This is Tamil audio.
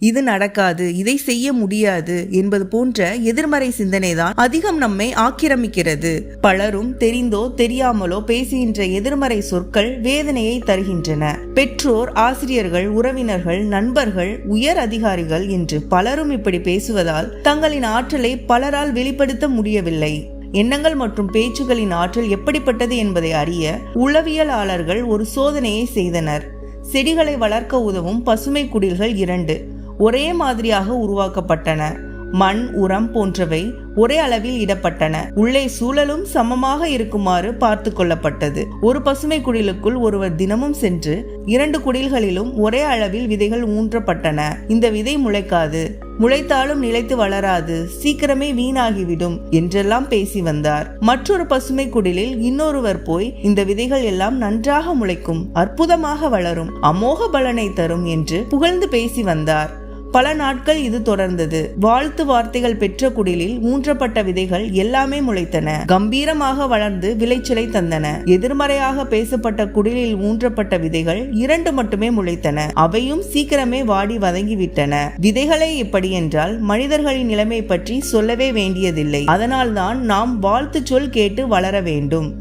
இது நடக்காது இதை செய்ய முடியாது என்பது போன்ற எதிர்மறை சிந்தனைதான் அதிகம் நம்மை ஆக்கிரமிக்கிறது. பலரும் தெரிந்தோ தெரியாமலோ பேசுகின்ற எதிர்மறை சொற்கள் வேதனையை தருகின்றன. பெற்றோர் ஆசிரியர்கள் உறவினர்கள் நண்பர்கள் உயர் அதிகாரிகள் என்று பலரும் இப்படி பேசுவதால் தங்களின் ஆற்றலை பலரால் வெளிப்படுத்த முடியவில்லை. எண்ணங்கள் மற்றும் பேச்சுகளின் ஆற்றல் எப்படிப்பட்டது என்பதை அறிய உளவியலாளர்கள் ஒரு சோதனையை செய்தனர். செடிகளை வளர்க்க உதவும் பசுமை குடில்கள் இரண்டு. ஒரே மாதிரியாக உருவாக்கப்பட்டன. மண் உரம் போன்றவை ஒரே அளவில் இடப்பட்டன. உள்ளே சூழலும் சமமாக இருக்குமாறு பார்த்து கொள்ளப்பட்டது. ஒரு பசுமை குடிலுக்குள் ஒருவர் தினமும் சென்று இரண்டு குடில்களிலும் ஒரே அளவில் விதைகள் ஊன்றப்பட்டன. இந்த விதை முளைக்காது. முளைத்தாலும் நிலைத்து வளராது. சீக்கிரமே வீணாகிவிடும் என்றெல்லாம் பேசி வந்தார். மற்றொரு பசுமை குடிலில் இன்னொருவர் போய் இந்த விதைகள் எல்லாம் நன்றாக முளைக்கும் அற்புதமாக வளரும் அமோக பலனை தரும் என்று புகழ்ந்து பேசி வந்தார். பல நாட்கள் இது தொடர்ந்தது. வாழ்த்து வார்த்தைகள் பெற்ற குடிலில் ஊன்றப்பட்ட விதைகள் எல்லாமே முளைத்தன. கம்பீரமாக வளர்ந்து விளைச்சலை தந்தன. எதிர்மறையாக பேசப்பட்ட குடிலில் ஊன்றப்பட்ட விதைகள் இரண்டு மட்டுமே முளைத்தன. அவையும் சீக்கிரமே வாடி வதங்கிவிட்டன. விதைகளை இப்படி என்றால் மனிதர்களின் நிலைமை பற்றி சொல்லவே வேண்டியதில்லை. அதனால்தான் நாம் வாழ்த்து சொல் கேட்டு வளர வேண்டும்.